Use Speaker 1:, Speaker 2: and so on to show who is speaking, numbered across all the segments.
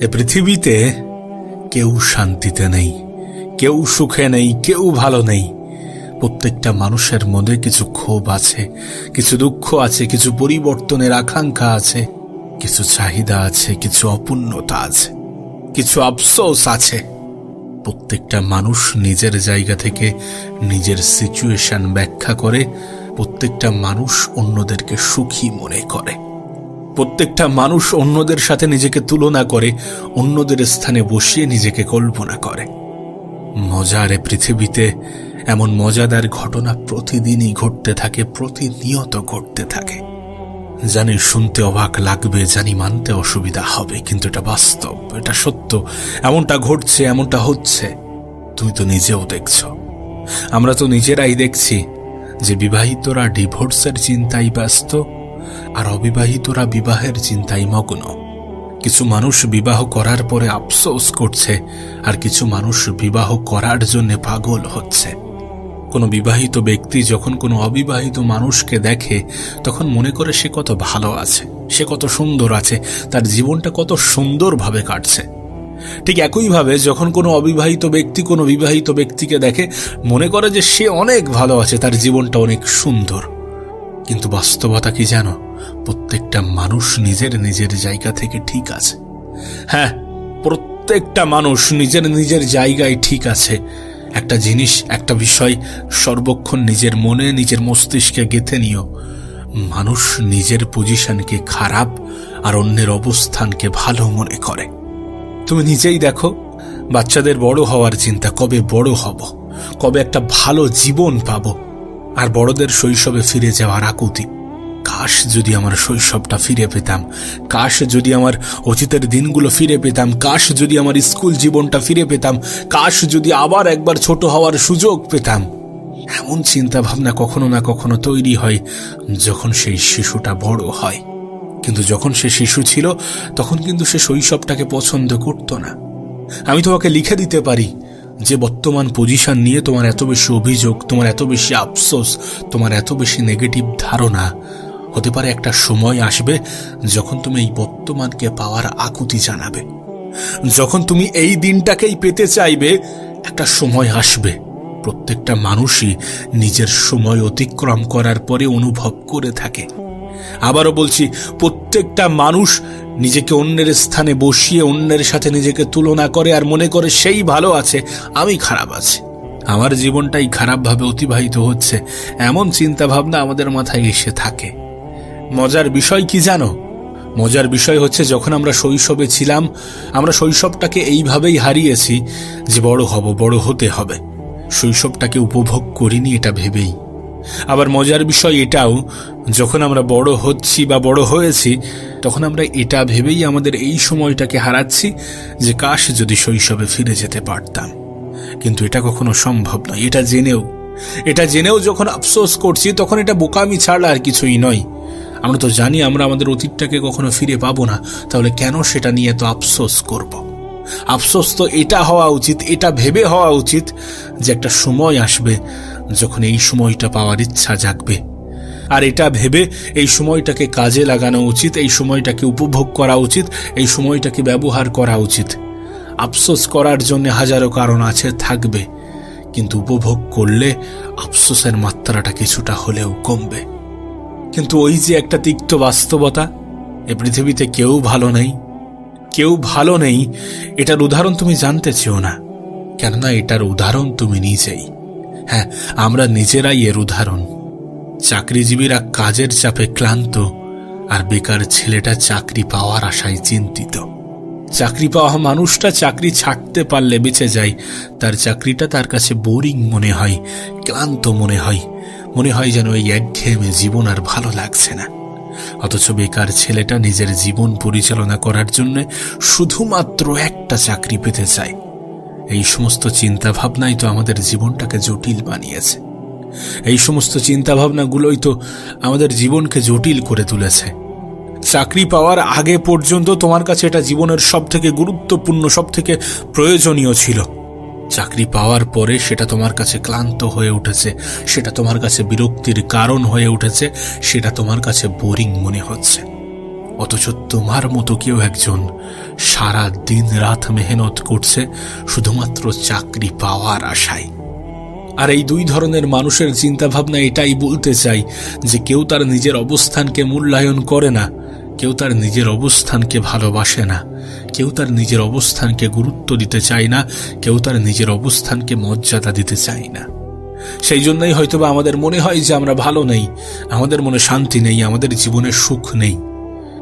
Speaker 1: এ পৃথিবীতে কেউ শান্তিতে নেই, কেউ সুখে নেই, কেউ ভালো নেই। প্রত্যেকটা মানুষের মধ্যে কিছু ক্ষোভ আছে, কিছু দুঃখ আছে, কিছু পরিবর্তনের আকাঙ্ক্ষা আছে, কিছু চাহিদা আছে, কিছু অপূর্ণতা আছে, কিছু আফসোস আছে। প্রত্যেকটা মানুষ নিজের জায়গা থেকে নিজের সিচুয়েশন ব্যাখ্যা করে, প্রত্যেকটা মানুষ অন্যদেরকে সুখী মনে করে। প্রত্যেকটা মানুষ অন্যদের সাথে নিজেকে তুলনা করে, অন্যদের স্থানে বসিয়ে নিজেকে কল্পনা করে। মজার এ পৃথিবীতে এমন মজাদার ঘটনা প্রতিদিনই ঘটতে থাকে, প্রতিনিয়ত ঘটতে থাকে। জানি শুনতে অবাক লাগবে, জানি মানতে অসুবিধা হবে, কিন্তু এটা বাস্তব, এটা সত্য। এমনটা ঘটছে, এমনটা হচ্ছে। তুই তো নিজেও দেখছ। আমরা তো নিজেরাই দেখছি যে বিবাহিতরা ডিভোর্সের চিন্তায় ব্যস্ত আর অবিবাহিতরা বিবাহের চিন্তায় মগ্ন। কিছু মানুষ বিবাহ করার পরে আফসোস করছে, আর কিছু মানুষ বিবাহ করার জন্য পাগল হচ্ছে। কোনো বিবাহিত ব্যক্তি যখন কোনো অবিবাহিত মানুষকে দেখে, তখন মনে করে সে কত ভালো আছে, সে কত সুন্দর আছে, তার জীবনটা কত সুন্দরভাবে কাটছে। ঠিক একইভাবে যখন কোনো অবিবাহিত ব্যক্তি কোনো বিবাহিত ব্যক্তিকে দেখে, মনে করে যে সে অনেক ভালো আছে, তার জীবনটা অনেক সুন্দর। কিন্তু বাস্তবতা কি জানো? প্রত্যেকটা মানুষ নিজের নিজের জায়গা থেকে ঠিক আছে। হ্যাঁ প্রত্যেকটা মানুষ নিজের নিজের জায়গায় ঠিক আছে। একটা জিনিস, একটা বিষয় সর্বক্ষণ নিজের মনে, নিজের মস্তিষ্কে গেঁথে নিও। মানুষ নিজের পজিশনকে খারাপ আর অন্যের অবস্থানকে ভালো মনে করে। তুমি নিজেই দেখো, বাচ্চাদের বড় হওয়ার চিন্তা কবে বড় হব, কবে একটা ভালো জীবন পাবো। আর বড়দের শৈশবে ফিরে যাওয়ার আকুতি। কাশ যদি আমার শৈশবটা ফিরে পেতাম, কাশ যদি আমার অতীতের দিনগুলো ফিরে পেতাম, কাশ যদি আমার স্কুল জীবনটা ফিরে পেতাম, কাশ যদি আবার একবার ছোট হওয়ার সুযোগ পেতাম, এমন চিন্তা ভাবনা কখনো না কখনো তৈরি হয় যখন সেই শিশুটা বড় হয়। কিন্তু যখন সে শিশু ছিল, তখন কিন্তু সে শৈশবটাকে পছন্দ করত না। আমি তোমাকে লিখে দিতে পারি যে বর্তমান পজিশন নিয়ে তোমার এত বেশি অভিযোগ, তোমার এত বেশি আফসোস, তোমার এত বেশি নেগেটিভ ধারণা, হতে পারে একটা সময় আসবে যখন তুমি এই বর্তমানকে পাওয়ার আকুতি জানাবে। যখন তুমি এই দিনটাকেই পেতে চাইবে, একটা সময় আসবে। প্রত্যেকটা মানুষই নিজের সময় অতিক্রম করার পরে অনুভব করে থাকে। আবারও বলছি, প্রত্যেকটা মানুষ নিজেকে অন্যের স্থানে বসিয়ে অন্যের সাথে নিজেকে তুলনা করে আর মনে করে সেই ভালো আছে, আমি খারাপ আছি। আমার জীবনটাই খারাপভাবে অতিবাহিত হচ্ছে, এমন চিন্তা ভাবনা আমাদের মাথায় এসে থাকে। মজার বিষয় কি জানো? মজার বিষয় হচ্ছে যখন আমরা শৈশবে ছিলাম, আমরা শৈশবটাকে এইভাবেই হারিয়েছি যে বড় হব, বড় হতে হবে। শৈশবটাকে উপভোগ করিনি এটা ভেবেই। আবার মজার বিষয় এটাও, যখন আমরা বড় হচ্ছি বা বড় হয়েছি, তখন আমরা এটা ভেবেই আমাদের এই সময়টাকে হারাচ্ছি যে কাশ যদি শৈশবে ফিরে যেতে পারতাম। কিন্তু এটা কখনো সম্ভব নয়। এটা জেনেও এটা জেনেও যখন আফসোস করছি, তখন এটা বোকামি ছাড়া আর কিছুই নয়। আমরা তো জানি আমরা আমাদের অতীতটাকে কখনো ফিরে পাবো না। তাহলে কেন সেটা নিয়ে তো আফসোস করব। আফসোস তো এটা হওয়া উচিত, এটা ভেবে হওয়া উচিত যে একটা সময় আসবে যখন এই সময়টা পাওয়ার ইচ্ছা জাগবে। আর এটা ভেবে এই সময়টাকে কাজে লাগানো উচিত, এই সময়টাকে উপভোগ করা উচিত, এই সময়টাকে ব্যবহার করা উচিত। আফসোস করার জন্য হাজারো কারণ আছে, থাকবে। কিন্তু উপভোগ করলে আফসোসের মাত্রাটা কিছুটা হলেও কমবে। কিন্তু ওই যে একটা তিক্ত বাস্তবতা, এ পৃথিবীতে কেউ ভালো নেই। কেউ ভালো নেই, এটার উদাহরণ তুমি জানতে চেও না। কেননা এটার উদাহরণ তুমি নিজেই। হ্যাঁ আমরা নিজেরাই এর উদাহরণ। চাকরিজীবীরা কাজের চাপে ক্লান্ত, আর বেকার ছেলেটা চাকরি পাওয়ার আশায় চিন্তিত। চাকরি পাওয়া মানুষটা চাকরি ছাড়তে পারলে বেঁচে যায়, তার চাকরিটা তার কাছে বোরিং মনে হয়, ক্লান্ত মনে হয় মনে হয় যেন এই একঘেয়েমে জীবন আর ভালো লাগছে না। অথচ বেকার ছেলেটা নিজের জীবন পরিচালনা করার জন্য শুধুমাত্র একটা চাকরি পেতে চায়। এই সমস্ত চিন্তা ভাবনাই তো আমাদের জীবনটাকে জটিল বানিয়েছে। এই সমস্ত চিন্তা ভাবনাগুলোই তো আমাদের জীবনকে জটিল করে তুলেছে। চাকরি পাওয়ার আগে পর্যন্ত তোমার কাছে এটা জীবনের সবথেকে গুরুত্বপূর্ণ, সবথেকে প্রয়োজনীয় ছিল। চাকরি পাওয়ার পরে সেটা তোমার কাছে ক্লান্ত হয়ে উঠেছে, সেটা তোমার কাছে বিরক্তির কারণ হয়ে উঠেছে, সেটা তোমার কাছে বোরিং মনে হচ্ছে। অথচ তোমার মতো কেউ একজন সারা দিন রাত মেহনত করছে, শুধুমাত্র চাকরি পাওয়ার আশায়। আর এই দুই ধরনের মানুষের চিন্তাভাবনা এটাই বলতে চাই যে কেউ তার নিজের অবস্থানকে মূল্যায়ন করে না কেউ তার নিজের অবস্থানকে ভালোবাসে না, কেউ তার নিজের অবস্থানকে গুরুত্ব দিতে চায় না, কেউ তার নিজের অবস্থানকে মর্যাদা দিতে চায় না। সেই জন্যই হয়তোবা আমাদের মনে হয় যে আমরা ভালো নেই, আমাদের মনে শান্তি নেই, আমাদের জীবনে সুখ নেই।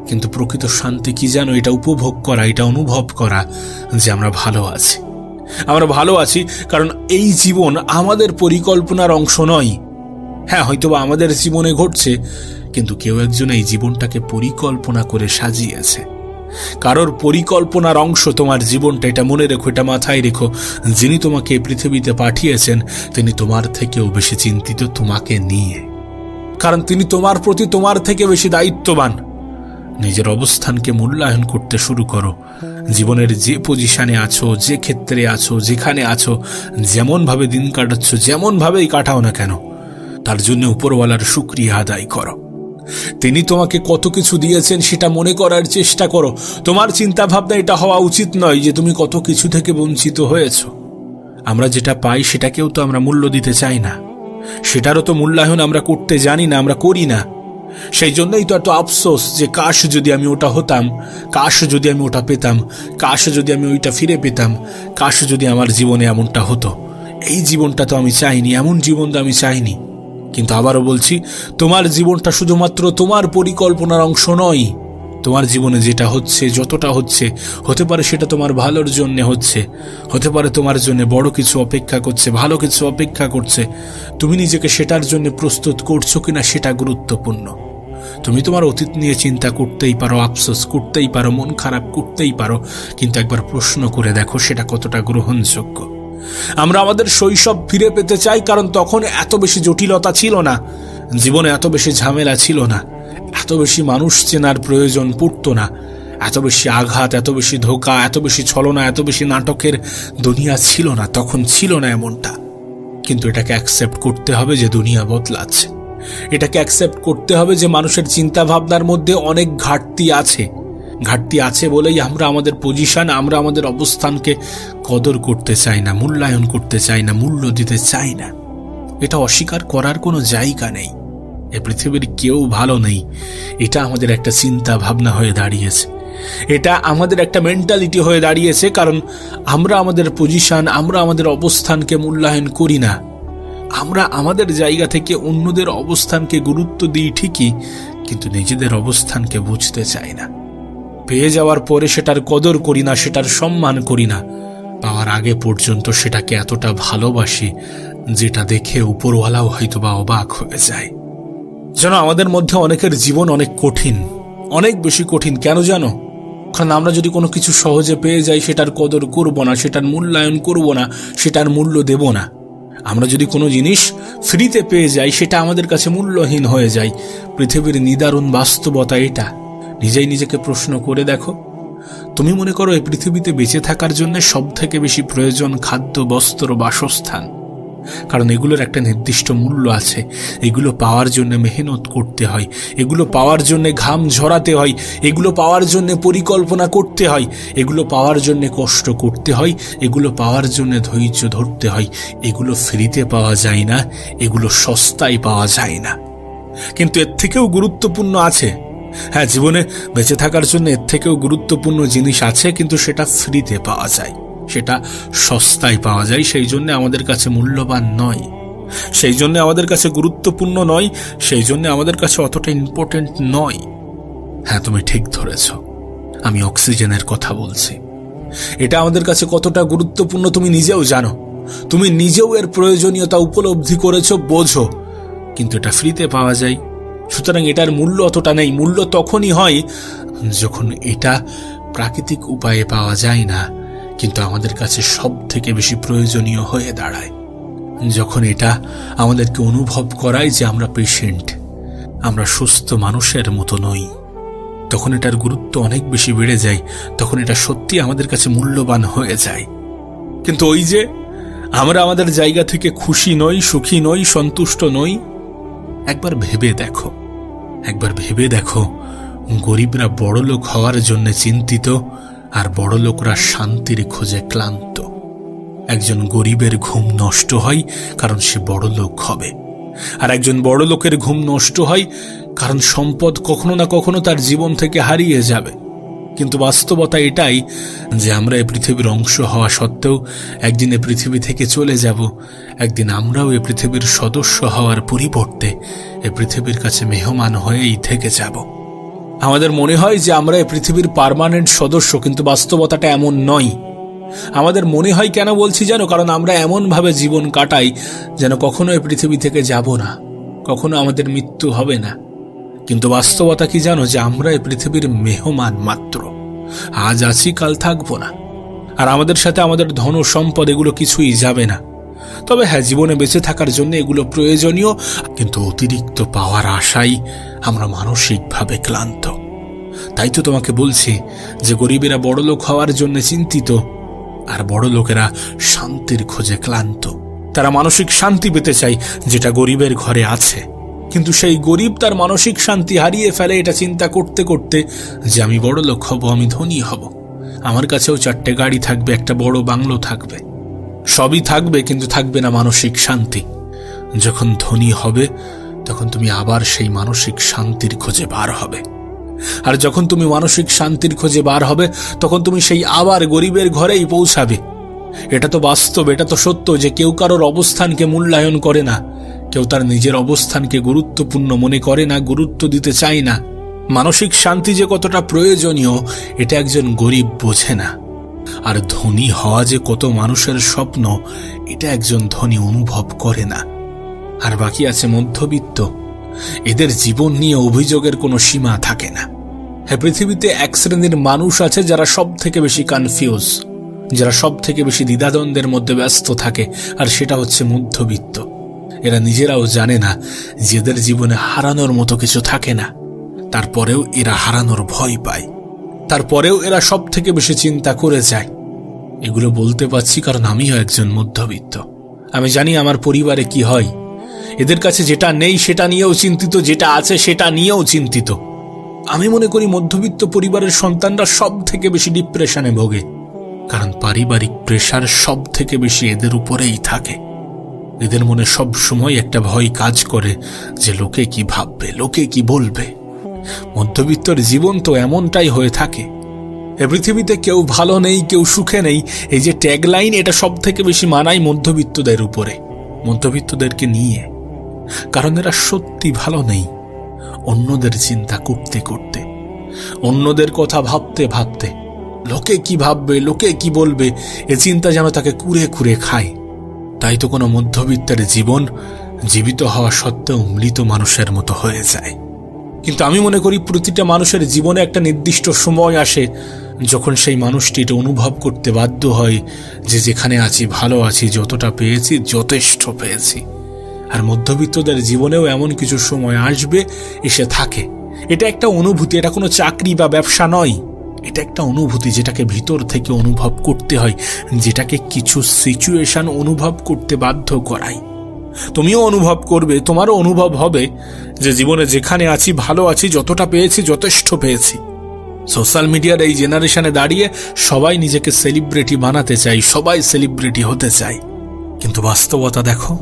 Speaker 1: কিন্তু প্রকৃত শান্তি কি জানো? এটা উপভোগ করা, এটা অনুভব করা যে আমরা ভালো আছি। আমরা ভালো আছি কারণ এই জীবন আমাদের পরিকল্পনার অংশ নয়। হ্যাঁ হয়তোবা আমাদের জীবনে ঘটছে, কিন্তু কেউ একজন এই জীবনটাকে পরিকল্পনা করে সাজিয়েছে। কারোর পরিকল্পনার অংশ তোমার জীবনটা, এটা মনে রেখো, এটা মাথায় রেখো, যিনি তোমাকে পৃথিবীতে পাঠিয়েছেন, তিনি তোমার থেকেও বেশি চিন্তিত তোমাকে নিয়ে। কারণ তিনি তোমার প্রতি তোমার থেকে বেশি দায়িত্ববান। নিজের অবস্থানকে মূল্যায়ন করতে শুরু করো। জীবনের যে পজিশনে আছো, যে ক্ষেত্রে আছো, যেখানে আছো, যেমনভাবে দিন কাটাচ্ছ, যেমনভাবেই কাটাও না কেন তার জন্য উপরওয়ালার শুক্রিয়া আদায় করো। তিনি তোমাকে কত কিছু দিয়েছেন সেটা মনে করার চেষ্টা করো। তোমার চিন্তা ভাবনা এটা হওয়া উচিত নয় যে তুমি কত কিছু থেকে বঞ্চিত হয়েছ। আমরা যেটা পাই সেটাকেও তো আমরা মূল্য দিতে চাই না। সেটারও তো মূল্যায়ন আমরা করতে জানি না, আমরা করি না। সেই জন্যই তো এত আফসোস যে কাশ যদি আমি ওটা হতাম, কাশ যদি আমি ওটা পেতাম, কাশ যদি আমি ওইটা ফিরে পেতাম, কাশ যদি আমার জীবনে এমনটা হতো। এই জীবনটা তো আমি চাইনি, এমন জীবন তো আমি চাইনি। কিন্তু আবারও বলছি, তোমার জীবনটা শুধুমাত্র তোমার পরিকল্পনার অংশ নয়। তোমার জীবনে যেটা হচ্ছে, যতটা হচ্ছে, হতে পারে সেটা তোমার ভালোর জন্য হচ্ছে, হতে পারে তোমার জন্য বড় কিছু অপেক্ষা করছে, ভালো কিছু অপেক্ষা করছে। তুমি নিজেকে সেটার জন্য প্রস্তুত করছ কিনা সেটা গুরুত্বপূর্ণ। তুমি তোমার অতীত নিয়ে চিন্তা করতেই পারো, আফসোস করতেই পারো, মন খারাপ করতেই পারো, কিন্তু একবার প্রশ্ন করে দেখো সেটা কতটা গ্রহণযোগ্য। আমরা আমাদের শৈশব ফিরে পেতে চাই, কারণ তখন এত বেশি জটিলতা ছিল না। জীবনে এত বেশি ঝামেলা ছিল না। এত বেশি মানুষ চেনার প্রয়োজন পড়তো না। এত বেশি আঘাত, এত বেশি ধোকা, এত বেশি ছলনা, এত বেশি নাটকের দুনিয়া ছিল না, তখন ছিল না এমনটা। কিন্তু এটাকে অ্যাকসেপ্ট করতে হবে যে দুনিয়া বদলাচ্ছে। এটাকে অ্যাকসেপ্ট করতে হবে যে মানুষের চিন্তা ভাবনার মধ্যে অনেক ঘাটতি আছে। ঘাটতি আছে বলেই আমরা আমাদের পজিশন আমরা আমাদের অবস্থানকে কদর করতে চাই না, মূল্যায়ন করতে চাই না, মূল্য দিতে চাই না। এটা অস্বীকার করার কোনো জায়গা নেই। এ পৃথিবীর কেউ ভালো নেই। এটা আমাদের একটা চিন্তা ভাবনা হয়ে দাঁড়িয়েছে। এটা আমাদের একটা মেন্টালিটি হয়ে দাঁড়িয়েছে, কারণ আমরা আমাদের পজিশন আমরা আমাদের অবস্থানকে মূল্যায়ন করি না। আমরা আমাদের জায়গা থেকে অন্যদের অবস্থানকে গুরুত্ব দিই ঠিকই, কিন্তু নিজেদের অবস্থানকে বুঝতে চাই না। পেয়ে যাওয়ার পরে সেটার কদর করি না, সেটার সম্মান করি না। পাওয়ার আগে পর্যন্ত সেটাকে এতটা ভালোবাসি, যেটা দেখে উপরওয়ালাও হয়তো বা অবাক হয়ে যায়। যেন আমাদের মধ্যে অনেকের জীবন অনেক কঠিন, অনেক বেশি কঠিন। কেন জানো? কারণ আমরা যদি কোনো কিছু সহজে পেয়ে যাই, সেটার কদর করব না, সেটার মূল্যায়ন করব না, সেটার মূল্য দেব না। আমরা যদি কোনো জিনিস ফ্রিতে পেয়ে যাই, সেটা আমাদের কাছে মূল্যহীন হয়ে যায়। পৃথিবীর নিদারুণ বাস্তবতা এটা। নিজেই নিজেকে প্রশ্ন করে দেখো। তুমি মনে করো এই পৃথিবীতে বেঁচে থাকার জন্য সব থেকে বেশি প্রয়োজন খাদ্য, বস্ত্র, বাসস্থান? কারণ এগুলোর একটা নির্দিষ্ট মূল্য আছে। এগুলো পাওয়ার জন্য মেহনত করতে হয়। এগুলো পাওয়ার জন্য ঘাম ঝরাতে হয়। এগুলো পাওয়ার জন্য পরিকল্পনা করতে হয়। এগুলো পাওয়ার জন্য কষ্ট করতে হয়। এগুলো পাওয়ার জন্য ধৈর্য ধরতে হয়। এগুলো ফ্রিতে পাওয়া যায় না। এগুলো সস্তায় পাওয়া যায় না। কিন্তু এর থেকেও গুরুত্বপূর্ণ আছে হ্যাঁ জীবনে বেঁচে থাকার জন্য এর থেকেও গুরুত্বপূর্ণ জিনিস আছে, কিন্তু সেটা ফ্রিতে পাওয়া যায়। সেটা সস্তায় পাওয়া যায়, সেই জন্য আমাদের কাছে মূল্যবান নয়। সেই জন্য আমাদের কাছে গুরুত্বপূর্ণ নয়, সেই জন্য আমাদের কাছে অতটা ইম্পর্টেন্ট নয়। হ্যাঁ তুমি ঠিক ধরেছ। আমি অক্সিজেনের কথা বলছি। এটা আমাদের কাছে কতটা গুরুত্বপূর্ণ তুমি নিজেও জানো। তুমি নিজেও এর প্রয়োজনীয়তা উপলব্ধি করেছ, বোঝো। কিন্তু এটা ফ্রিতে পাওয়া যায়। সুতরাং এটার মূল্য অতটা নেই। মূল্য তখনই হয় যখন এটা প্রাকৃতিক উপায়ে পাওয়া যায় না, কিন্তু আমাদের কাছে সব থেকে বেশি প্রয়োজনীয় হয়ে দাঁড়ায়। যখন এটা আমাদেরকে অনুভব করায় যে আমরা পেশেন্ট আমরা সুস্থ মানুষের মতো নই। তখন এটার গুরুত্ব অনেক বেশি বেড়ে যায়, তখন এটা সত্যি আমাদের কাছে মূল্যবান হয়ে যায়। কিন্তু ওই যে আমরা আমাদের জায়গা থেকে খুশি নই, সুখী নই, সন্তুষ্ট নই, একবার ভেবে দেখো। একবার ভেবে দেখো, গরিবরা বড় লোক হওয়ার জন্য চিন্তিত আর বড় লোকরা শান্তির খোঁজে ক্লান্ত। একজন গরিবের ঘুম নষ্ট হয় কারণ সে বড় লোক হবে। আর একজন বড় লোকের ঘুম নষ্ট হয় কারণ সম্পদ কখনো না কখনো তার জীবন থেকে হারিয়ে যাবে। কিন্তু বাস্তবতা এটাই যে আমরা এই পৃথিবীর অংশ হওয়া সত্ত্বেও একদিন এ পৃথিবী থেকে চলে যাব, একদিন আমরাও এ পৃথিবীর সদস্য হওয়ার পরিবর্তে এ পৃথিবীর কাছে মেহমান হয়েই থেকে যাব। আমাদের মনে হয় যে আমরা এ পৃথিবীর পার্মানেন্ট সদস্য, কিন্তু বাস্তবতাটা এমন নয়। আমাদের মনে হয় কেন বলছি যেন কারণ আমরা এমনভাবে জীবন কাটাই যেন কখনো এ পৃথিবী থেকে যাব না, কখনো আমাদের মৃত্যু হবে না। কিন্তু বাস্তবতা কি জানো যে আমরা এই পৃথিবীর মেহমান মাত্র? আজ আছি, কাল থাকব না। আর আমাদের সাথে আমাদের ধন সম্পদ এগুলো কিছুই যাবে না। তবে হ্যাঁ জীবনে বেঁচে থাকার জন্য এগুলো প্রয়োজনীয়, কিন্তু অতিরিক্ত পাওয়ার আশাই আমরা মানসিকভাবে ক্লান্ত। তাই তো তোমাকে বলছি যে গরিবেরা বড় লোক হওয়ার জন্য চিন্তিত, আর বড় লোকেরা শান্তির খোঁজে ক্লান্ত। তারা মানসিক শান্তি পেতে চায় যেটা গরিবের ঘরে আছে। কিন্তু সেই গরিব তার মানসিক শান্তি হারিয়ে ফেলে এটা চিন্তা করতে করতে যে আমি বড় লোক হব, আমি ধনী হব। আমার কাছেও চারটে গাড়ি থাকবে, একটা বড় বাংলো থাকবে। সবই থাকবে কিন্তু থাকবে না মানসিক শান্তি। যখন ধনী হবে, তখন তুমি আবার সেই মানসিক শান্তির খোঁজে বার হবে। আর যখন তুমি মানসিক শান্তির খোঁজে বার হবে, তখন তুমি সেই আবার গরিবের ঘরেই পৌঁছাবে। এটা তো বাস্তব, এটা তো সত্য যে কেউ কারোর অবস্থানকে মূল্যায়ন করে না। কেউ তার নিজের অবস্থানকে গুরুত্বপূর্ণ মনে করে না, গুরুত্ব দিতে চায় না। মানসিক শান্তি যে কতটা প্রয়োজনীয়, এটা একজন গরিব বোঝে না। আর ধনী হওয়া যে কত মানুষের স্বপ্ন, এটা একজন ধনী অনুভব করে না। আর বাকি আছে মধ্যবিত্ত। এদের জীবন নিয়ে অভিযোগের কোনো সীমা থাকে না। হ্যাঁ পৃথিবীতে এক শ্রেণির মানুষ আছে যারা সব থেকে বেশি কনফিউজ যারা সব থেকে বেশি দ্বিধাদ্বন্দ্বের মধ্যে ব্যস্ত থাকে, আর সেটা হচ্ছে মধ্যবিত্ত। এরা নিজেরাও জানে না যে এদের জীবনে হারানোর মতো কিছু থাকে না। তারপরেও এরা হারানোর ভয় পায়। তারপরেও এরা সব থেকে বেশি চিন্তা করে যায়। এগুলো বলতে পারছি কারণ আমিও একজন মধ্যবিত্ত। আমি জানি আমার পরিবারে কি হয়। এদের কাছে যেটা নেই সেটা নিয়েও চিন্তিত, যেটা আছে সেটা নিয়েও চিন্তিত। আমি মনে করি মধ্যবিত্ত পরিবারের সন্তানরা সব থেকে বেশি ডিপ্রেশনে ভোগে। কারণ পারিবারিক প্রেশার সব থেকে বেশি এদের উপরেই থাকে। এদের মনে সব সময় একটা ভয় কাজ করে যে লোকে কি ভাববে, লোকে কি বলবে। মধ্যবিত্তর জীবন তো এমনটাই হয়ে থাকে। এ পৃথিবীতে কেউ ভালো নেই, কেউ সুখে নেই। এই যে ট্যাগলাইন এটা সব থেকে বেশি মানায় মধ্যবিত্তদের উপরে, মধ্যবিত্তদেরকে নিয়ে। কারণ এরা সত্যি ভালো নেই, অন্যদের চিন্তা করতে করতে, অন্যদের কথা ভাবতে ভাবতে। লোকে কি ভাববে, লোকে কি বলবে, এ চিন্তা যেন তাকে কুড়ে কুড়ে খায়। তাই তো কোনো মধ্যবিত্তের জীবন জীবিত হওয়া সত্ত্বেও মৃত মানুষের মতো হয়ে যায়। কিন্তু আমি মনে করি প্রতিটা মানুষের জীবনে একটা নির্দিষ্ট সময় আসে যখন সেই মানুষটি এটা অনুভব করতে বাধ্য হয় যে যেখানে আছি, ভালো আছি, যতটা পেয়েছি, যথেষ্ট পেয়েছি। আর মধ্যবিত্তদের জীবনেও এমন কিছু সময় আসবে, এসে থাকে। এটা একটা অনুভূতি, এটা কোনো চাকরি বা ব্যবসা নয়। এটা একটা অনুভূতি যেটাকে ভিতর থেকে অনুভব করতে হয়, যেটাকে কিছু সিচুয়েশন অনুভব করতে বাধ্য করায়। তুমিও অনুভব করবে, তোমারও অনুভব হবে যে জীবনে যেখানে আছি, ভালো আছি, যতটা পেয়েছি, যথেষ্ট পেয়েছি। সোশ্যাল মিডিয়ার এই জেনারেশনে দাঁড়িয়ে সবাই নিজেকে সেলিব্রিটি বানাতে চাই সবাই সেলিব্রিটি হতে চায়। কিন্তু বাস্তবতা দেখো,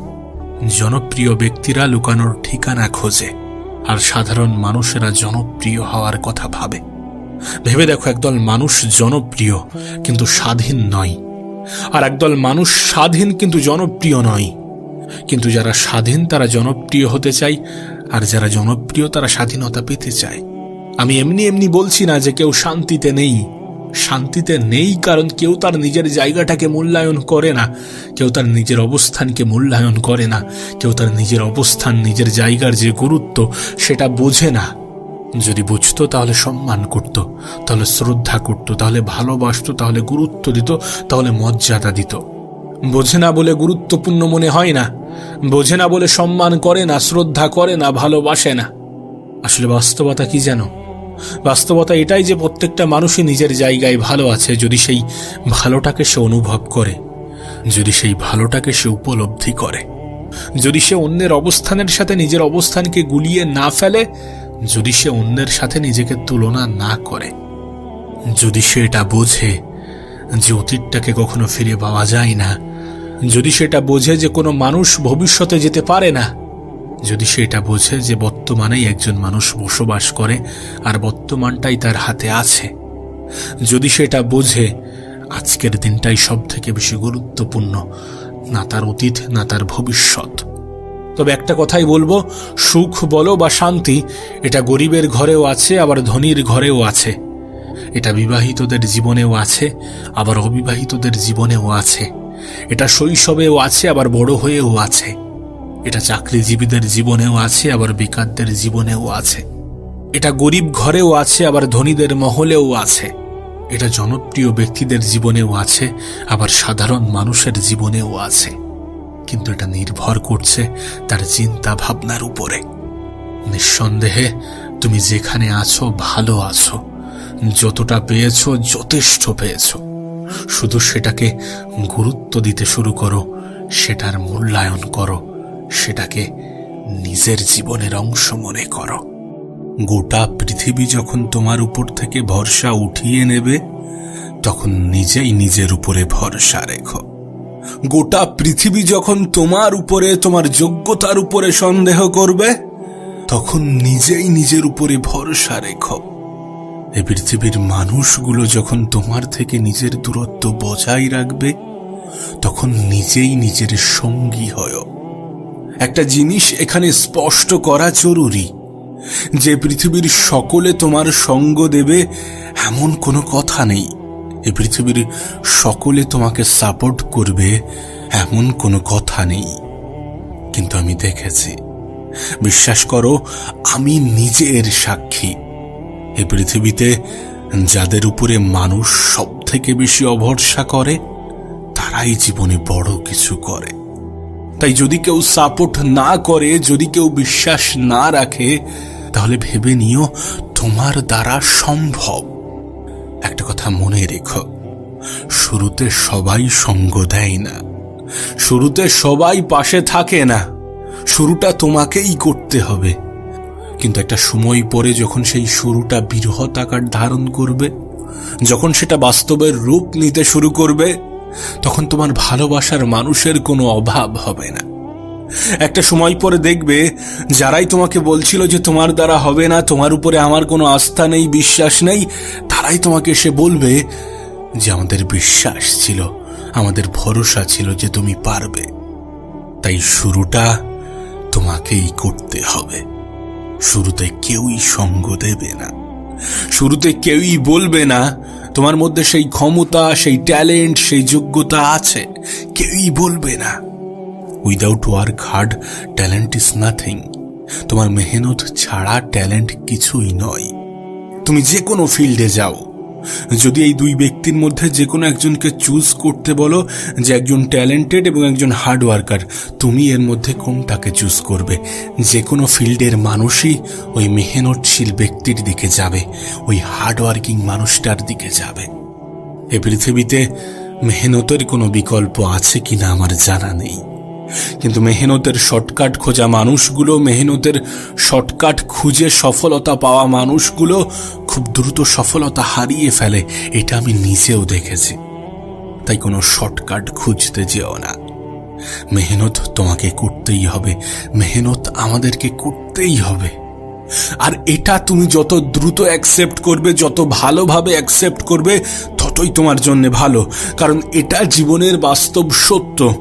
Speaker 1: জনপ্রিয় ব্যক্তিরা লুকানোর ঠিকানা খোঁজে, আর সাধারণ মানুষেরা জনপ্রিয় হওয়ার কথা ভাবে। ভেবে দেখো একদল মানুষ জনপ্রিয়, কিন্তু স্বাধীন নয়। আর একদল মানুষ স্বাধীন, কিন্তু জনপ্রিয় নয়। কিন্তু যারা স্বাধীন, তারা জনপ্রিয় হতে চায়, আর যারা জনপ্রিয়, তারা স্বাধীনতা পেতে চায়। আমি এমনি এমনি বলছি না যে কেউ শান্তিতে নেই। শান্তিতে নেই কারণ কেউ তার নিজের জায়গাটাকে মূল্যায়ন করে না। কেউ তার নিজের অবস্থানকে মূল্যায়ন করে না। কেউ তার নিজের অবস্থান, নিজের জায়গার যে গুরুত্ব, সেটা বোঝে না। যদি বুঝতো তাহলে সম্মান করত, তাহলে শ্রদ্ধা করত, তাহলে ভালোবাসত, তাহলে গুরুত্ব দিত, তাহলে মর্যাদা দিত। বোঝে না বলে গুরুত্বপূর্ণ মনে হয় না, বোঝে না বলে সম্মান করে না, শ্রদ্ধা করে না, ভালোবাসে না। আসলে বাস্তবতা কি যেন বাস্তবতা এটাই যে প্রত্যেকটা মানুষই নিজের জায়গায় ভালো আছে যদি সেই ভালোটাকে সে অনুভব করে, যদি সেই ভালোটাকে সে উপলব্ধি করে। যদি সে অন্যের অবস্থানের সাথে নিজের অবস্থানকে গুলিয়ে না ফেলে যদি সে অন্যের সাথে নিজেকে তুলনা না করে, যদি সে এটা বোঝে যে অতীতটাকে কখনো ফিরে পাওয়া যায় না, যদি সেটা বোঝে যে কোনো মানুষ ভবিষ্যতে যেতে পারে না, যদি সেটা বোঝে যে বর্তমানেই একজন মানুষ বসবাস করে আর বর্তমানটাই তার হাতে আছে, যদি সেটা বোঝে আজকের দিনটাই সব থেকে বেশি গুরুত্বপূর্ণ, না তার অতীত, না তার ভবিষ্যৎ। তবে একটা কথাই বলব, সুখ বলো বা শান্তি, এটা গরিবের ঘরেও আছে, আবার ধনীর ঘরেও আছে। এটা বিবাহিতদের জীবনেও আছে, আবার অবিবাহিতদের জীবনেও আছে। এটা শৈশবেও আছে, আবার বড় হয়েও আছে। এটা চাকরিজীবীদের জীবনেও আছে, আবার বেকারদের জীবনেও আছে। এটা গরিব ঘরেও আছে, আবার ধনীদের মহলেও আছে। এটা জনপ্রিয় ব্যক্তিদের জীবনেও আছে, আবার সাধারণ মানুষের জীবনেও আছে। কিন্তু এটা নির্ভর করছে তার চিন্তা ভাবনার উপরে। নিঃসন্দেহে তুমি যেখানে আছো, ভালো আছো। যতটা পেয়েছ, যথেষ্ট পেয়েছ। শুধু সেটাকে গুরুত্ব দিতে শুরু করো, সেটার মূল্যায়ন করো, সেটাকে নিজের জীবনের অংশ মনে করো। গোটা পৃথিবী যখন তোমার উপর থেকে ভরসা উঠিয়ে নেবে, তখন নিজেই নিজের উপরে ভরসা রেখো। গোটা পৃথিবী যখন তোমার উপরে, তোমার যোগ্যতার উপরে সন্দেহ করবে, তখন নিজেই নিজের উপরে ভরসা রেখো। এ পৃথিবীর মানুষগুলো যখন তোমার থেকে নিজের দূরত্ব বজায় রাখবে, তখন নিজেই নিজের সঙ্গী হয়। একটা জিনিস এখানে স্পষ্ট করা জরুরি, যে পৃথিবীর সকলে তোমার সঙ্গ দেবে, এমন কোনো কথা নেই। এ পৃথিবীর সকলে তোমাকে সাপোর্ট করবে এমন কোনো কথা নেই। কিন্তু আমি দেখেছি। বিশ্বাস করো, আমি নিজের সাক্ষী। এ পৃথিবীতে যাদের উপরে মানুষ সব থেকে বেশি অভরসা করে, তারাই জীবনে বড় কিছু করে। তাই যদি কেউ সাপোর্ট না করে, যদি কেউ বিশ্বাস না রাখে, তাহলে ভেবে নিও, তোমার দ্বারা সম্ভব। একটা কথা মনে রেখো। শুরুতে সবাই সঙ্গ দেয় না। শুরুতে সবাই পাশে থাকে না। শুরুটা তোমাকেই করতে হবে। কিন্তু একটা সময় পরে যখন সেই শুরুটা বৃহৎ আকার ধারণ করবে, যখন সেটা বাস্তবের রূপ নিতে শুরু করবে, তখন তোমার ভালোবাসার মানুষের কোনো অভাব হবে না। একটা সময় পরে দেখবে যারাই তোমাকে বলছিল যে তোমার দ্বারা হবে না, তোমার উপরে আমার কোনো আস্থা নেই, বিশ্বাস নেই, তারাই তোমাকে এসে বলবে যে আমাদের বিশ্বাস ছিল, আমাদের ভরসা ছিল যে তুমি পারবে। তাই শুরুটা তোমাকেই করতে হবে। শুরুতে কেউই সঙ্গ দেবে না। শুরুতে কেউই বলবে না, তোমার মধ্যে সেই ক্ষমতা, সেই ট্যালেন্ট, সেই যোগ্যতা আছে, কেউই বলবে না। Without work hard talent is nothing তোমার মেহনত ছাড়া ট্যালেন্ট কিছুই নয়। তুমি যে কোনো ফিল্ডে যাও। যদি এই দুই ব্যক্তির মধ্যে যে কোনো একজনকে চুজ করতে বলো যে একজন ট্যালেন্টেড এবং একজন হার্ড ওয়ার্কার তুমি এর মধ্যে কোনটাকে চুজ করবে? যে কোনো ফিল্ডের মানুষই ওই মেহনতশীল ব্যক্তির দিকে যাবে, ওই হার্ড ওয়ার্কিং মানুষটার দিকে যাবে। এ পৃথিবীতে মেহনতের কোনো বিকল্প আছে কিনা আমার জানা নেই। কিন্তু মেহনতের শর্টকাট খোঁজা মানুষগুলো, মেহনতের শর্টকাট খুঁজে সফলতা পাওয়া মানুষগুলো খুব দ্রুত সফলতা হারিয়ে ফেলে। এটা আমি নিজেও দেখেছি। তাই কোনো শর্টকাট খুঁজতে যেও না। মেহনত তোমাকে করতেই হবে। মেহনত আমাদেরকে করতেই হবে। আর এটা তুমি যত দ্রুত অ্যাকসেপ্ট করবে, যত ভালোভাবে অ্যাকসেপ্ট করবে ততই তোমার জন্য ভালো, কারণ এটা জীবনের বাস্তব সত্য।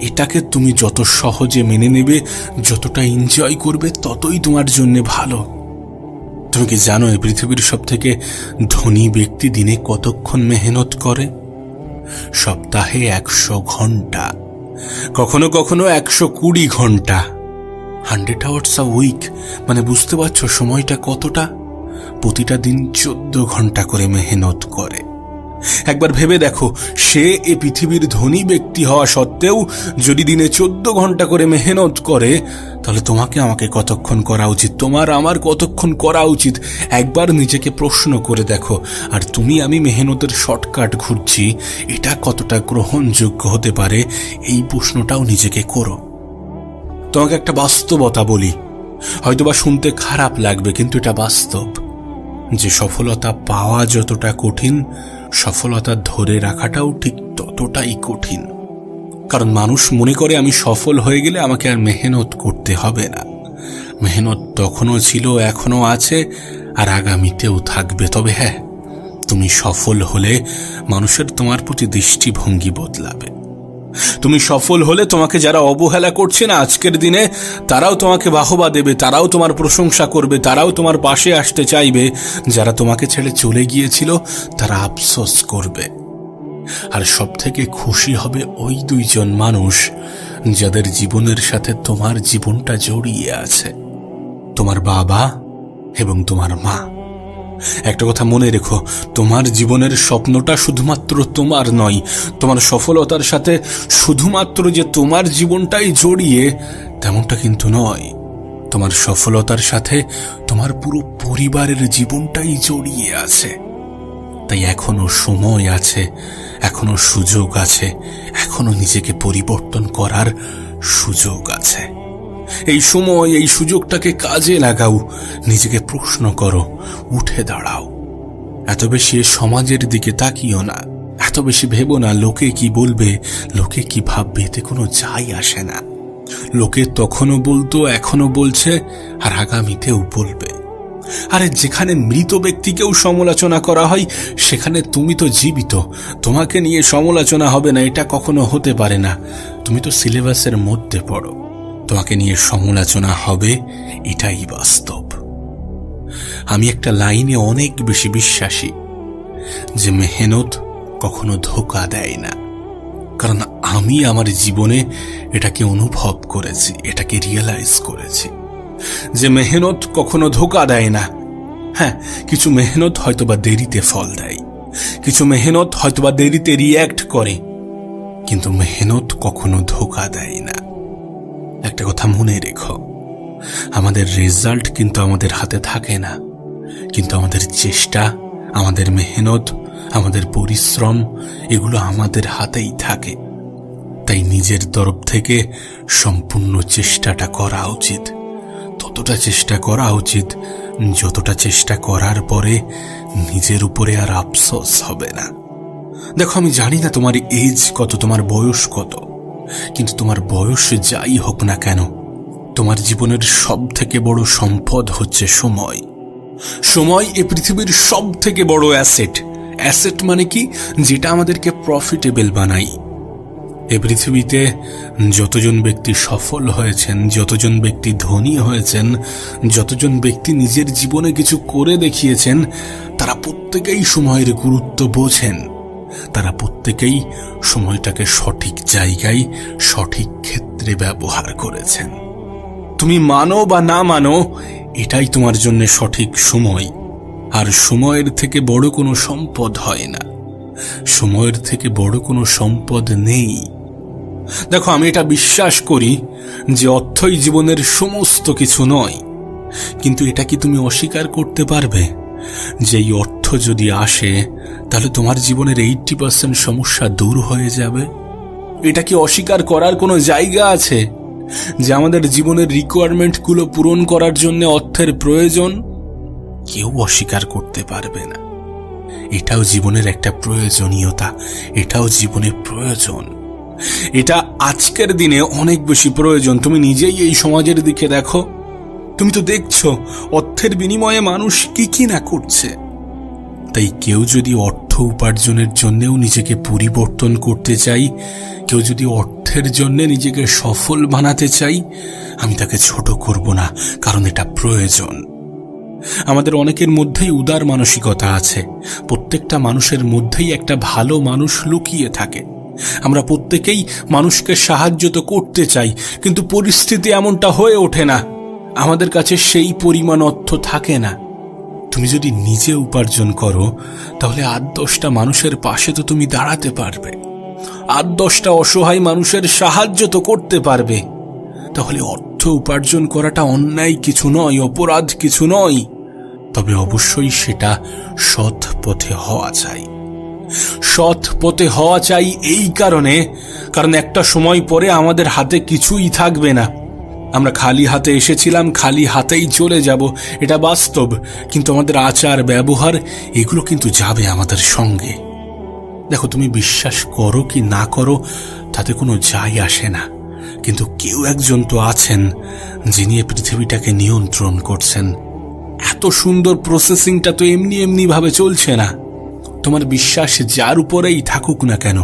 Speaker 1: এটাকে তুমি যত সহজে মেনে নেবে, যতটা এনজয় করবে, ততই তোমার জন্য ভালো। তুমি কি জানো এই পৃথিবীর সব থেকে ধনী ব্যক্তি দিনে কতক্ষণ মেহনত করে? সপ্তাহে একশো ঘণ্টা, কখনো কখনো একশো কুড়ি ঘণ্টা। হান্ড্রেড আওয়ার্স আ উইক মানে বুঝতে পারছ সময়টা কতটা? প্রতিটা দিন চোদ্দ ঘণ্টা করে মেহনত করে। একবার ভেবে দেখো, সে এ পৃথিবীর ধনী ব্যক্তি হওয়া সত্ত্বেও যদি দিনে চোদ্দ ঘণ্টা করে মেহনত করে, তাহলে তোমাকে আমাকে কতক্ষণ করা উচিত? তোমার আমার কতক্ষণ করা উচিত? একবার নিজেকে প্রশ্ন করে দেখো, আর তুমি আমি মেহনতের শর্টকাট ঘুরছি, এটা কতটা গ্রহণযোগ্য হতে পারে? এই প্রশ্নটাও নিজেকে করো। তোমাকে একটা বাস্তবতা বলি। হয়তোবা শুনতে খারাপ লাগবে, কিন্তু এটা বাস্তব। যে সফলতা পাওয়া যতটা কঠিন সফলতা ধরে রাখাটাও ঠিক ততটাই কঠিন। কারণ মানুষ মনে করে, আমি সফল হয়ে গেলে আমাকে আর মেহনত করতে হবে না। মেহনত তখনও ছিল, এখনও আছে, আর আগামীতেও থাকবে। তবে হ্যাঁ তুমি সফল হলে মানুষের তোমার প্রতি দৃষ্টিভঙ্গি বদলাবে। তুমি সফল হলে তোমাকে যারা অবহেলা করছে না আজকের দিনে, তারাও তোমাকে বাহবা দেবে, তারাও তোমার প্রশংসা করবে, তারাও তোমার পাশে আসতে চাইবে। যারা তোমাকে ছেড়ে চলে গিয়েছিল, তারা আফসোস করবে। আর সব থেকে খুশি হবে ওই দুইজন মানুষ, যাদের জীবনের সাথে তোমার জীবনটা জড়িয়ে আছে। তোমার বাবা এবং তোমার মা। একটা কথা মনে রেখো, তোমার জীবনের স্বপ্নটা শুধুমাত্র তোমার নয়, তোমার সফলতার সাথে শুধুমাত্র যে তোমার জীবনটাই জড়িয়ে, তেমনটা কিন্তু নয়। তোমার সফলতার সাথে তোমার পুরো পরিবারের জীবনটাই জড়িয়ে আছে। তাই এখনও সময় আছে, এখনও সুযোগ আছে, এখনও নিজেকে পরিবর্তন করার সুযোগ আছে। এই সময় এই সুযোগটাকে কাজে লাগাও। নিজেকে প্রশ্ন করো, উঠে দাঁড়াও। এত বেশি সমাজের দিকে তাকিও না। এত বেশি ভেবো না লোকে কি বলবে, লোকে কি ভাববে, এতে কোনো যাই আসে না। লোকে তখনও বলতো এখনও বলছে, আর আগামীতেও বলবে। আরে যেখানে মৃত ব্যক্তিকেও সমালোচনা করা হয়, সেখানে তুমি তো জীবিত। তোমাকে নিয়ে সমালোচনা হবে না, এটা কখনো হতে পারে না। তুমি তো সিলেবাসের মধ্যে পড়ো। তোমাকে নিয়ে সমালোচনা হবে, এটাই বাস্তব। আমি একটা লাইনে অনেক বেশি বিশ্বাসী যে মেহনত কখনো ধোকা দেয় না। কারণ আমি আমার জীবনে এটাকে অনুভব করেছি, এটাকে রিয়েলাইজ করেছি যে মেহনত কখনো ধোকা দেয় না। হ্যাঁ কিছু মেহনত হয়তোবা দেরিতে ফল দেয়, কিছু মেহনত হয়তোবা দেরিতে রিয়্যাক্ট করে, কিন্তু মেহনত কখনো ধোকা দেয় না। একটা কথা মনে রেখো। আমাদের রেজাল্ট কিন্তু আমাদের হাতে থাকে না। কিন্তু আমাদের চেষ্টা, আমাদের মেহনত, আমাদের পরিশ্রম, এগুলো আমাদের হাতেই থাকে। তাই নিজের তরফ থেকে সম্পূর্ণ চেষ্টাটা করা উচিত। ততটা চেষ্টা করা উচিত, যতটা চেষ্টা করার পরে নিজের উপরে আর আফসোস হবে না। দেখো, আমি জানি না তোমার এজ কত, তোমার বয়স কত। কিন্তু তোমার বয়স যাই হোক না কেন, তোমার জীবনের সব থেকে বড় সম্পদ হচ্ছে সময়। সময় এ পৃথিবীর সব থেকে বড় অ্যাসেট। অ্যাসেট মানে কি? যেটা আমাদেরকে প্রফিটেবল বানাই এ পৃথিবীতে যতজন ব্যক্তি সফল হয়েছেন, যতজন ব্যক্তি ধনী হয়েছেন, যতজন ব্যক্তি নিজের জীবনে কিছু করে দেখিয়েছেন, তারা প্রত্যেকেই সময়ের গুরুত্ব বোঝেন। তারা প্রত্যেকেই সময়টাকে সঠিক জায়গায়, সঠিক ক্ষেত্রে ব্যবহার করেছেন। তুমি মানো বা না মানো, এটাই তোমার জন্য সঠিক সময়। আর সময়ের থেকে বড় কোনো সম্পদ হয় না। সময়ের থেকে বড় কোনো সম্পদ নেই। দেখো, আমি এটা বিশ্বাস করি যে অর্থই জীবনের সমস্ত কিছু নয়। কিন্তু এটা কি তুমি অস্বীকার করতে পারবে যে এই অর্থ যদি আসে, তাহলে তোমার জীবনের এইটটি পার্সেন্ট সমস্যা দূর হয়ে যাবে। এটা কি অস্বীকার করার কোনো জায়গা আছে যে আমাদের জীবনের রিকোয়ারমেন্টগুলো পূরণ করার জন্য অর্থের প্রয়োজন? কেউ অস্বীকার করতে পারবে না। এটাও জীবনের একটা প্রয়োজনীয়তা। এটাও জীবনের প্রয়োজন। এটা আজকের দিনে অনেক বেশি প্রয়োজন। তুমি নিজেই এই সমাজের দিকে দেখো। তুমি তো দেখছ, অর্থের বিনিময়ে মানুষ কি কি না করছে। তাই কেউ যদি অর্থ উপার্জনের জন্যেও নিজেকে পরিবর্তন করতে চাই, কেউ যদি অর্থের জন্য নিজেকে সফল বানাতে চাই, আমি তাকে ছোট করব না, কারণ এটা প্রয়োজন। আমাদের অনেকের মধ্যেই উদার মানসিকতা আছে। প্রত্যেকটা মানুষের মধ্যেই একটা ভালো মানুষ লুকিয়ে থাকে। আমরা প্রত্যেকেই মানুষকে সাহায্য তো করতে চাই, কিন্তু পরিস্থিতি এমনটা হয়ে ওঠে না। আমাদের কাছে সেই পরিমাণ অর্থ থাকে না। তুমি যদি নিজে উপার্জন করো, তাহলে আট দশটা মানুষের পাশে তো তুমি দাঁড়াতে পারবে। আট দশটা অসহায় মানুষের সাহায্য তো করতে পারবে। তাহলে অর্থ উপার্জন করাটা অন্যায় কিছু নয়, অপরাধ কিছু নয়। তবে অবশ্যই সেটা সৎ পথে হওয়া চাই। সৎ পথে হওয়া চাই এই কারণে, কারণ একটা সময় পরে আমাদের হাতে কিছুই থাকবে না। আমরা খালি হাতে এসেছিলাম, খালি হাতেই চলে যাব, এটা বাস্তব। কিন্তু আমাদের আচার, ব্যবহার, এগুলো কিন্তু যাবে আমাদের সঙ্গে। দেখো, তুমি বিশ্বাস করো কি না করো, তাতে কোনো যাই আসে না। কিন্তু কেউ একজন তো আছেন, যিনি পৃথিবীটাকে নিয়ন্ত্রণ করছেন। এত সুন্দর প্রসেসিংটা তো এমনি এমনি ভাবে চলছে না। তোমার বিশ্বাস যার উপরেই থাকুক না কেন,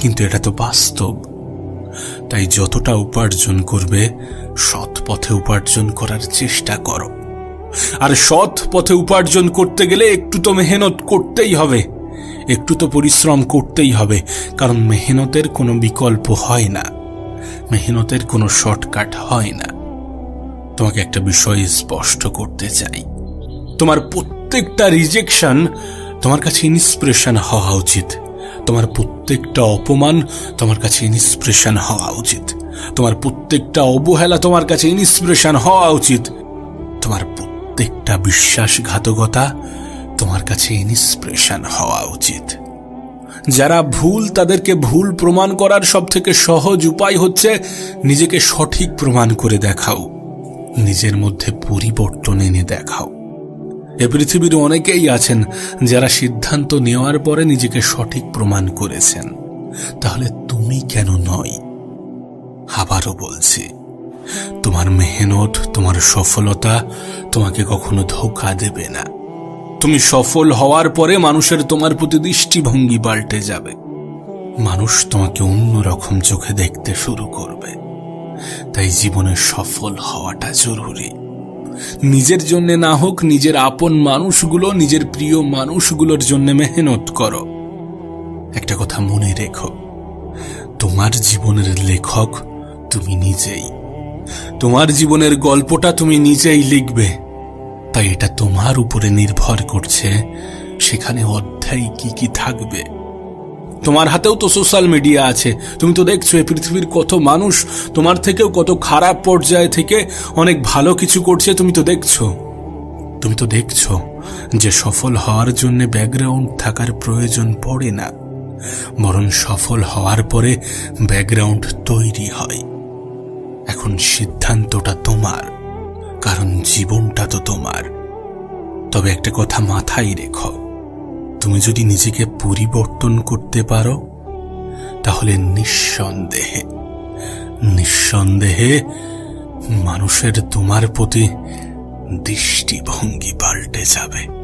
Speaker 1: কিন্তু এটা তো বাস্তব। তাই যতটা উপার্জন করবে, সৎ পথে উপার্জন করার চেষ্টা করো। আর সৎ পথে উপার্জন করতে গেলে একটু তো মেহনত করতেই হবে। একটু তো পরিশ্রম করতেই হবে, কারণ মেহনতের কোনো বিকল্প হয় না। মেহনতের কোনো শর্টকাট হয় না। তোমাকে একটা বিষয় স্পষ্ট করতে চাই। তোমার প্রত্যেকটা রিজেকশন তোমার কাছে ইন্সপিরেশন হওয়া উচিত। তোমার প্রত্যেকটা অপমান তোমার কাছে ইন্সপিরেশন হওয়া উচিত। তোমার প্রত্যেকটা অবহেলা তোমার কাছে ইন্সপিরেশন হওয়া উচিত। তোমার প্রত্যেকটা বিশ্বাসঘাতকতা তোমার কাছে ইন্সপিরেশন হওয়া উচিত। যারা ভুল তাদেরকে ভুল প্রমাণ করার সব থেকে সহজ উপায় হচ্ছে নিজেকে সঠিক প্রমাণ করে দেখাও। নিজের মধ্যে পরিবর্তন এনে দেখাও। এ পৃথিবীর অনেকেই আছেন যারা সিদ্ধান্ত নেওয়ার পরে নিজেকে সঠিক প্রমাণ করেছেন। তাহলে তুমি কেন নয়? আবারও বলছি, তোমার মেহনত, তোমার সফলতা তোমাকে কখনো ধোকা দেবে না। তুমি সফল হওয়ার পরে মানুষের তোমার প্রতি দৃষ্টিভঙ্গি পাল্টে যাবে। মানুষ তোমাকে অন্যরকম চোখে দেখতে শুরু করবে। তাই জীবনে সফল হওয়াটা জরুরি। নিজের জন্য না হোক, নিজের আপন মানুষগুলো, নিজের প্রিয় মানুষগুলোর জন্য মেহনত করো। একটা কথা মনে রেখো, তোমার জীবনের লেখক তুমি নিজেই। তোমার জীবনের গল্পটা তুমি নিজেই লিখবে। তাই এটা তোমার উপরে নির্ভর করছে, সেখানে অধ্যায় কি কি থাকবে। তোমার হাতেও তো সোশ্যাল মিডিয়া আছে। তুমি তো দেখছ এই পৃথিবীর কত মানুষ, তোমার থেকেও কত খারাপ পর্যায়ে থেকে অনেক ভালো কিছু করছে, তুমি তো দেখছ। তুমি তো দেখছ যে সফল হওয়ার জন্য ব্যাকগ্রাউন্ড থাকার প্রয়োজন পড়ে না, বরং সফল হওয়ার পরে ব্যাকগ্রাউন্ড তৈরি হয়। এখন সিদ্ধান্তটা তোমার, কারণ জীবনটা তো তোমার। তবে একটা কথা মাথায় রেখো তুমি যদি নিজেকে পরিবর্তন করতে পারো, তাহলে নিঃসন্দেহে নিঃসন্দেহে মানুষের তোমার প্রতি দৃষ্টিভঙ্গি পাল্টে যাবে।